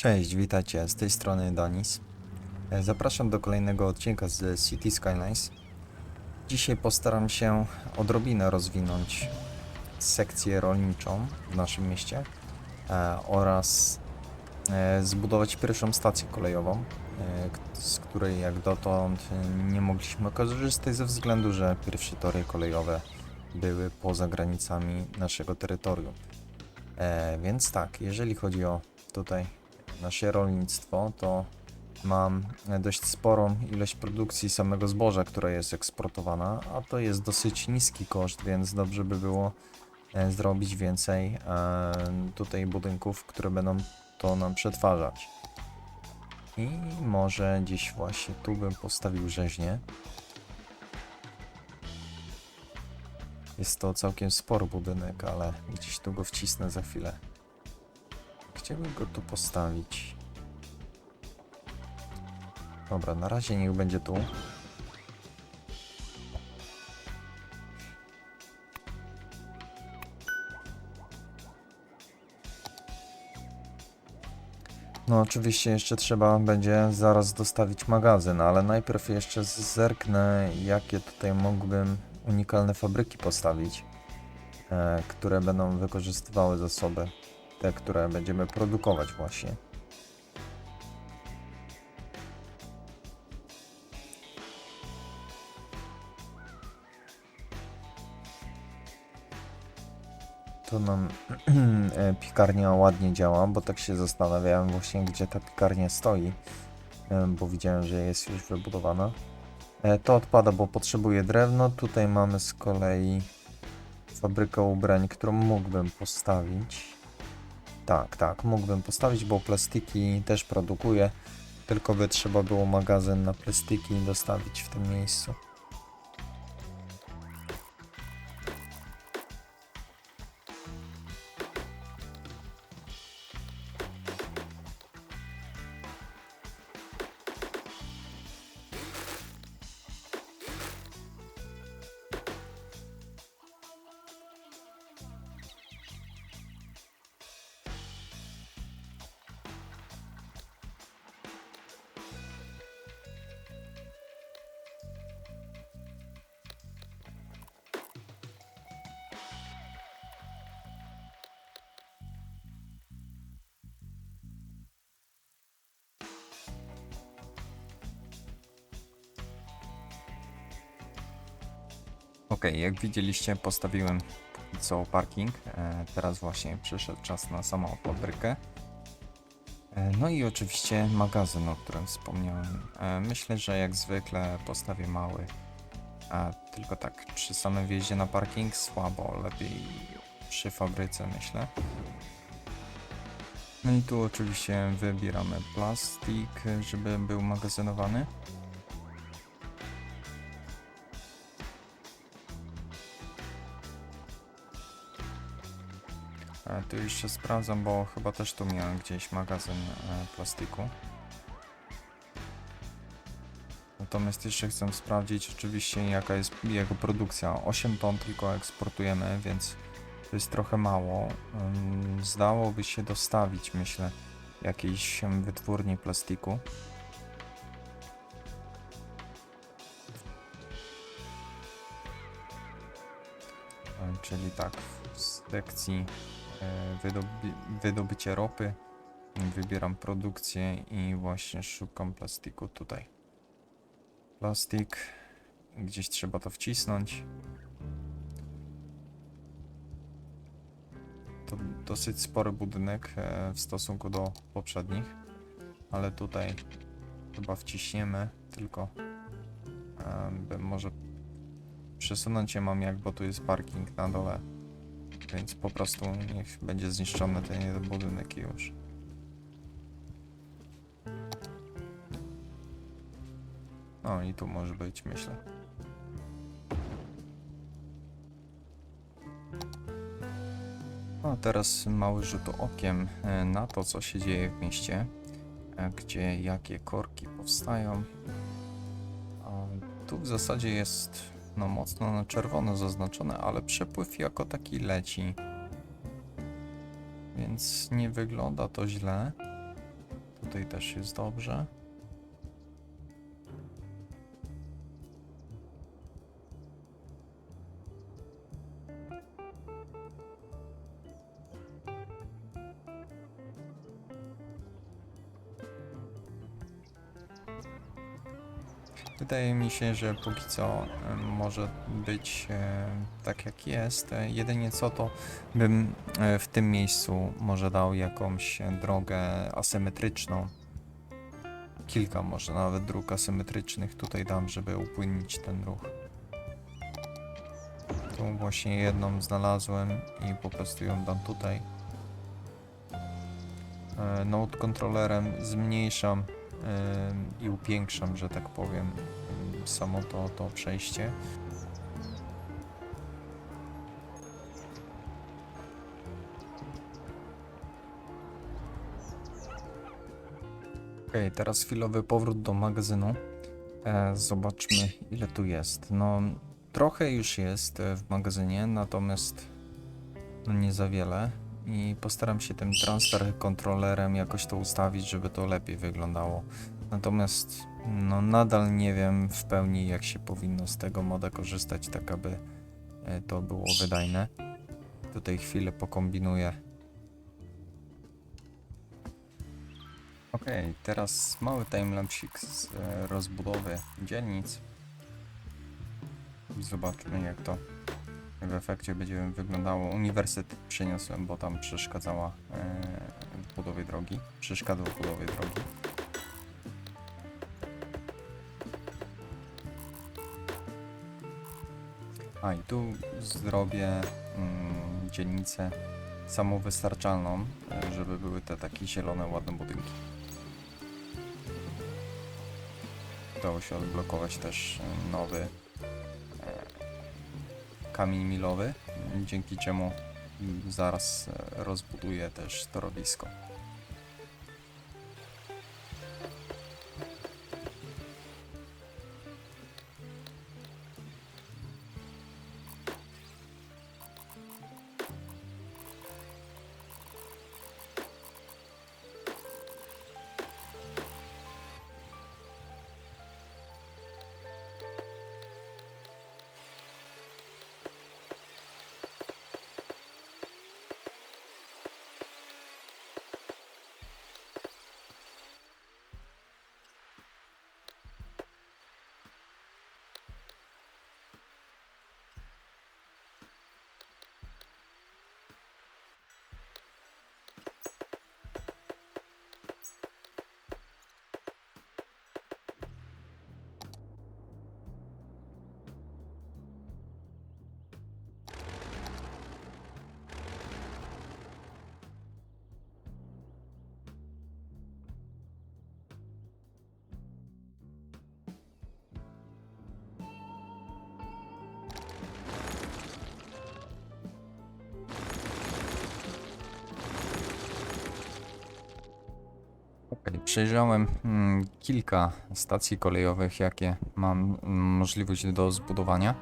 Cześć, witajcie, z tej strony Danis. E, Zapraszam do kolejnego odcinka z City Skylines. Dzisiaj postaram się odrobinę rozwinąć sekcję rolniczą w naszym mieście e, oraz e, zbudować pierwszą stację kolejową, z której jak dotąd nie mogliśmy korzystać ze względu, że pierwsze tory kolejowe były poza granicami naszego terytorium. Więc tak, jeżeli chodzi o tutaj nasze rolnictwo, to mam dość sporą ilość produkcji samego zboża, która jest eksportowana, a to jest dosyć niski koszt, więc dobrze by było e, zrobić więcej e, tutaj budynków, które będą to nam przetwarzać. I może gdzieś właśnie tu bym postawił rzeźnię. Jest to całkiem spory budynek, ale gdzieś tu go wcisnę za chwilę. Chciałbym go tu postawić. Dobra, na razie niech będzie tu. No oczywiście jeszcze trzeba będzie zaraz dostawić magazyn, ale najpierw jeszcze zerknę jakie tutaj mógłbym unikalne fabryki postawić, e, które będą wykorzystywały zasoby te, które będziemy produkować właśnie. To nam e, piekarnia ładnie działa, bo tak się zastanawiałem właśnie, gdzie ta piekarnia stoi, e, bo widziałem, że jest już wybudowana. E, To odpada, bo potrzebuje drewno. Tutaj mamy z kolei fabrykę ubrań, którą mógłbym postawić. Tak, tak, mógłbym postawić, bo plastiki też produkuję, tylko by trzeba było magazyn na plastiki dostawić w tym miejscu. Ok, jak widzieliście, postawiłem póki co parking. E, teraz właśnie przyszedł czas na samą fabrykę. E, no i oczywiście magazyn, o którym wspomniałem. E, myślę, że jak zwykle postawię mały. A tylko tak, przy samym wjeździe na parking słabo, lepiej przy fabryce myślę. No i tu oczywiście wybieramy plastik, żeby był magazynowany. Tu jeszcze sprawdzam, bo chyba też tu miałem gdzieś magazyn e, plastiku. Natomiast jeszcze chcę sprawdzić oczywiście jaka jest jego produkcja. 8 ton tylko eksportujemy, więc to jest trochę mało. Zdałoby się dostawić, myślę, jakiejś wytwórni plastiku. Czyli tak, w sekcji e, wydobi wydobycie ropy. Wybieram produkcję i właśnie szukam plastiku tutaj. Plastik. Gdzieś trzeba to wcisnąć. To dosyć spory budynek e, w stosunku do poprzednich, ale tutaj chyba wciśniemy tylko e, może przesunąć je mam jak, bo tu jest parking na dole. Więc po prostu niech będzie zniszczony ten jeden budynek już. No i tu może być, myślę. No, a teraz mały rzut okiem e, na to, co się dzieje w mieście, e, gdzie jakie korki powstają. A tu w zasadzie jest no mocno na czerwono zaznaczone, ale przepływ jako taki leci. Więc nie wygląda to źle. Tutaj też jest dobrze. Wydaje mi się, że póki co może być tak jak jest. E, Jedynie co to bym e, w tym miejscu może dał jakąś drogę asymetryczną. Kilka może nawet dróg asymetrycznych tutaj dam, żeby upłynnić ten ruch. Tu właśnie jedną znalazłem i po prostu ją dam tutaj. E, Node kontrolerem zmniejszam i upiększam, że tak powiem, em, samo to, to przejście. Okej, teraz chwilowy powrót do magazynu. E, zobaczmy, ile tu jest. No, trochę już jest e, w magazynie, natomiast no nie za wiele. I postaram się tym transfer kontrolerem jakoś to ustawić, żeby to lepiej wyglądało. Natomiast no nadal nie wiem w pełni jak się powinno z tego moda korzystać, tak aby e, to było wydajne. Tutaj chwilę pokombinuję. Okej, teraz mały timelapsik z e, rozbudowy dzielnic. Zobaczmy jak to w efekcie będzie wyglądało. Uniwersytet przeniosłem, bo tam przeszkadzała e, w budowie drogi. Przeszkadzał w budowie drogi. A i tu zrobię mm, dzielnicę samowystarczalną, e, żeby były te takie zielone, ładne budynki. Udało się odblokować też e, nowy kamień milowy, dzięki czemu zaraz e, rozbuduję też torowisko. Przejrzałem mm, kilka stacji kolejowych, jakie mam mm, możliwość do zbudowania.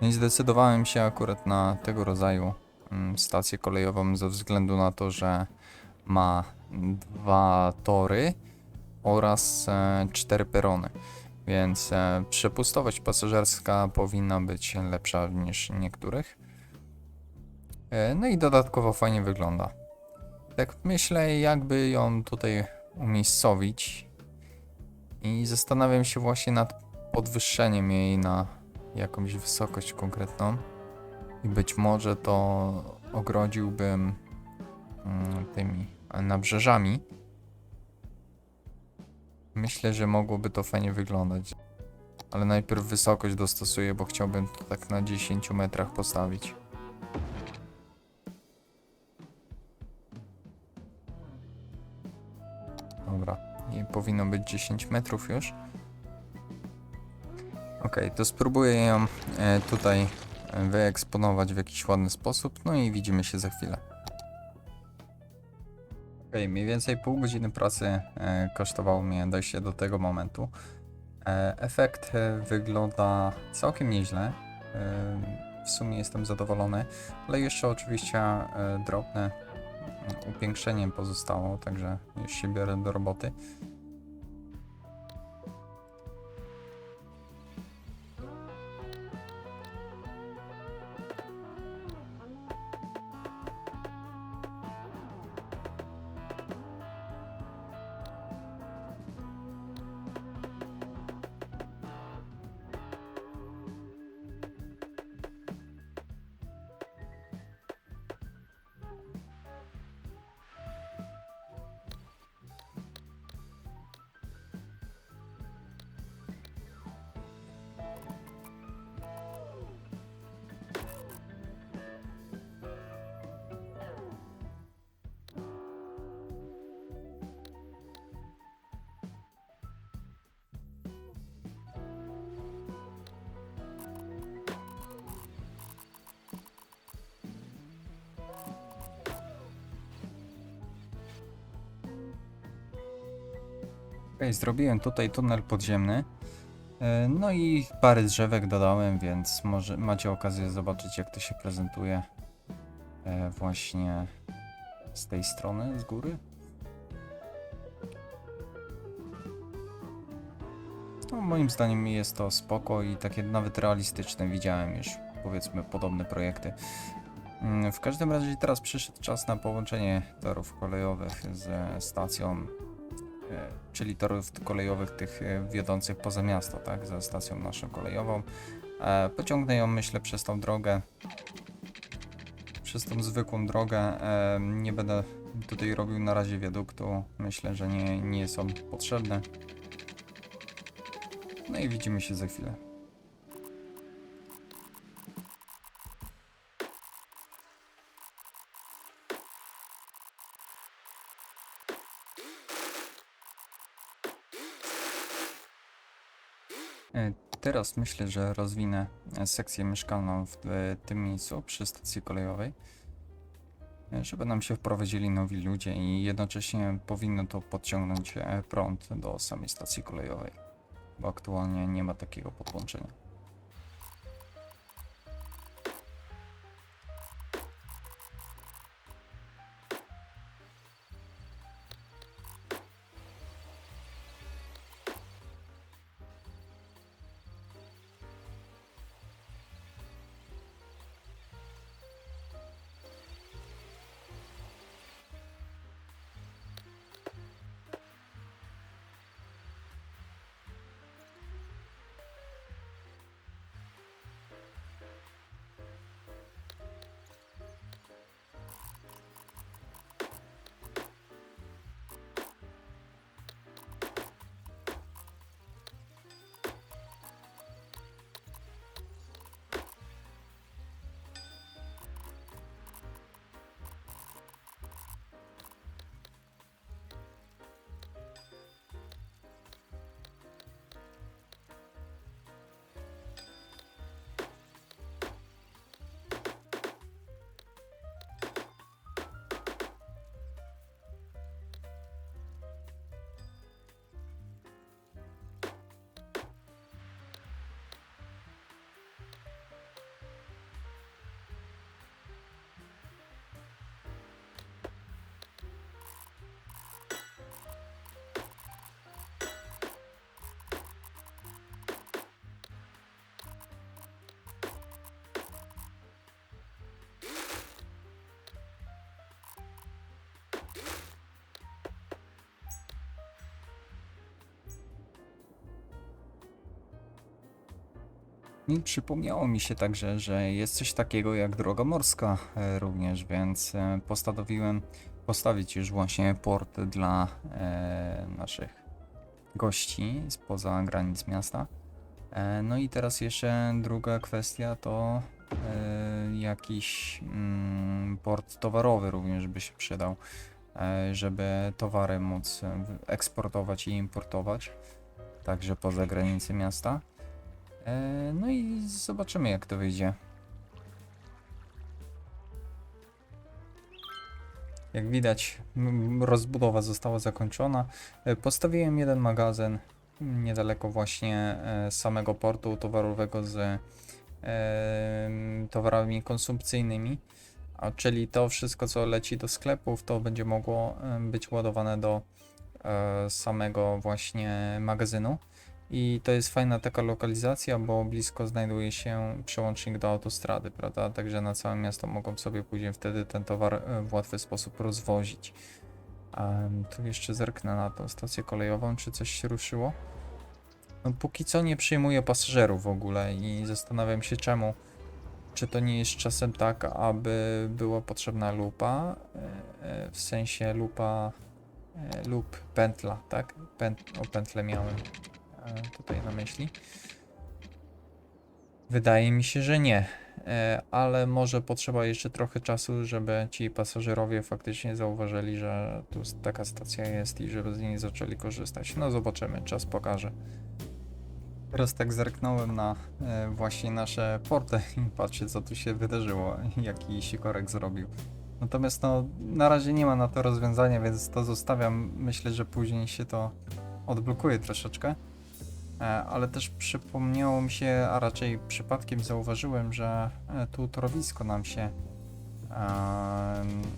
I zdecydowałem się akurat na tego rodzaju mm, stację kolejową ze względu na to, że ma dwa tory oraz e, cztery perony. Więc e, przepustowość pasażerska powinna być lepsza niż niektórych. E, no i dodatkowo fajnie wygląda. Tak myślę, jakby ją tutaj umiejscowić i zastanawiam się właśnie nad podwyższeniem jej na jakąś wysokość konkretną i być może to ogrodziłbym mm, tymi nabrzeżami. Myślę, że mogłoby to fajnie wyglądać. Ale najpierw wysokość dostosuję, bo chciałbym to tak na 10 metrach postawić. Dobra, i powinno być 10 metrów już. Ok, to spróbuję ją e, tutaj e, wyeksponować w jakiś ładny sposób, no i widzimy się za chwilę. Ok, mniej więcej pół godziny pracy e, kosztowało mnie dojście do tego momentu. Efekt wygląda całkiem nieźle. W sumie jestem zadowolony, ale jeszcze oczywiście drobne upiększeniem pozostało, także już się biorę do roboty. Zrobiłem tutaj tunel podziemny. E, No i parę drzewek dodałem, więc może macie okazję zobaczyć jak to się prezentuje e, właśnie z tej strony, z góry. No, moim zdaniem jest to spoko i takie nawet realistyczne. Widziałem już powiedzmy podobne projekty. Mm, W każdym razie teraz przyszedł czas na połączenie torów kolejowych ze stacją czyli torów kolejowych tych e, wiodących poza miasto, tak, za stacją naszą kolejową. E, Pociągnę ją, myślę, przez tą drogę, przez tą zwykłą drogę. E, Nie będę tutaj robił na razie wiaduktu, myślę, że nie, nie są potrzebne. No i widzimy się za chwilę. Teraz myślę, że rozwinę sekcję mieszkalną w e, tym miejscu przy stacji kolejowej, e, żeby nam się wprowadzili nowi ludzie i jednocześnie powinno to podciągnąć e, prąd do samej stacji kolejowej, bo aktualnie nie ma takiego podłączenia. Przypomniało mi się także, że jest coś takiego jak droga morska e, również, więc e, postanowiłem postawić już właśnie port dla e, naszych gości spoza granic miasta. No i teraz jeszcze druga kwestia to jakiś mm, port towarowy również by się przydał, żeby towary móc eksportować i importować, także poza granice miasta. E, No i zobaczymy jak to wyjdzie. Jak widać, rozbudowa została zakończona. E, Postawiłem jeden magazyn niedaleko właśnie e, samego portu towarowego z towarami konsumpcyjnymi, czyli to wszystko, co leci do sklepów, to będzie mogło być ładowane do samego właśnie magazynu. I to jest fajna taka lokalizacja, bo blisko znajduje się przełącznik do autostrady, prawda? Także na całe miasto mogą sobie później wtedy ten towar e, w łatwy sposób rozwozić. Em, tu jeszcze zerknę na tą stację kolejową, czy coś się ruszyło. No póki co nie przyjmuje pasażerów w ogóle i zastanawiam się czemu. Czy to nie jest czasem tak, aby była potrzebna lupa, e, e, w sensie lupa lub pętla, tak? Pęt, o pętlę miałem tutaj na myśli. Wydaje mi się, że nie, e, ale może potrzeba jeszcze trochę czasu, żeby ci pasażerowie faktycznie zauważyli, że tu taka stacja jest i żeby z niej zaczęli korzystać. No zobaczymy, czas pokaże. Teraz tak zerknąłem na e, właśnie nasze porty i patrzcie co tu się wydarzyło, jaki sikorek zrobił. Natomiast no, na razie nie ma na to rozwiązania, więc to zostawiam. Myślę, że później się to odblokuje troszeczkę. E, ale też przypomniało mi się, a raczej przypadkiem zauważyłem, że e, tu torowisko nam się em,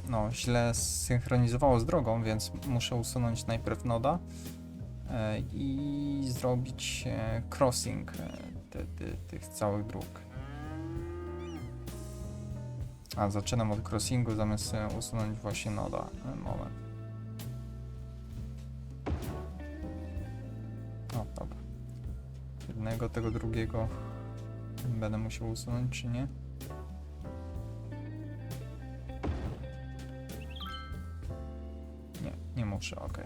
no, źle synchronizowało z drogą, więc muszę usunąć najpierw noda e, i zrobić e, crossing e, ty, ty, tych całych dróg. A zaczynam od crossingu zamiast e, usunąć właśnie noda. E, Moment. Jednego, tego drugiego będę musiał usunąć, czy nie? Nie, nie muszę, ok.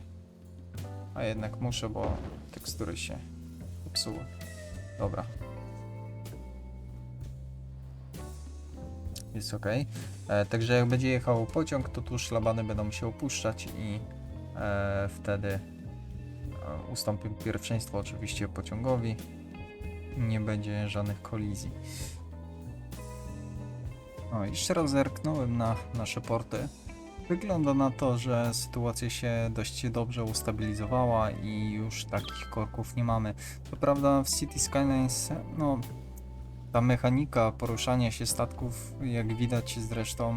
A jednak muszę, bo tekstury się popsuły. Dobra. Jest ok. E, także jak będzie jechał pociąg, to tu szlabany będą się opuszczać i e, wtedy e, ustąpi pierwszeństwo oczywiście pociągowi. Nie będzie żadnych kolizji. O, jeszcze raz zerknąłem na nasze porty. Wygląda na to, że sytuacja się dość dobrze ustabilizowała i już takich korków nie mamy. To prawda w City Skylines, no ta mechanika poruszania się statków, jak widać zresztą,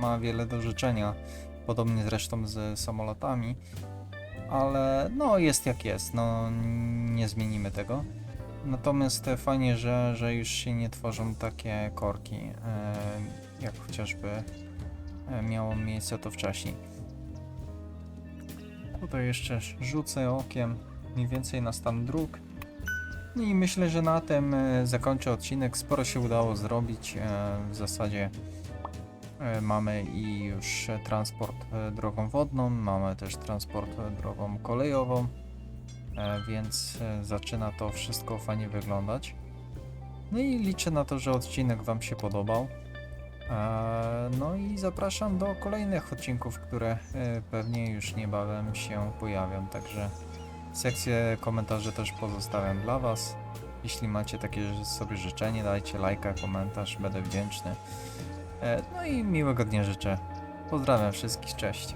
ma wiele do życzenia. Podobnie zresztą z samolotami. Ale no jest jak jest, no nie zmienimy tego. Natomiast e, fajnie, że, że już się nie tworzą takie korki, e, jak chociażby e, miało miejsce to wcześniej. Tutaj jeszcze rzucę okiem mniej więcej na stan dróg. No I myślę, że na tym zakończę odcinek. Sporo się udało zrobić. W zasadzie mamy i już transport drogą wodną, mamy też transport drogą kolejową, więc e, zaczyna to wszystko fajnie wyglądać. No i liczę na to, że odcinek Wam się podobał. E, No i zapraszam do kolejnych odcinków, które e, pewnie już niebawem się pojawią. Także sekcję komentarzy też pozostawiam dla Was. Jeśli macie takie sobie życzenie, dajcie lajka, komentarz, będę wdzięczny. E, No i miłego dnia życzę. Pozdrawiam wszystkich, cześć.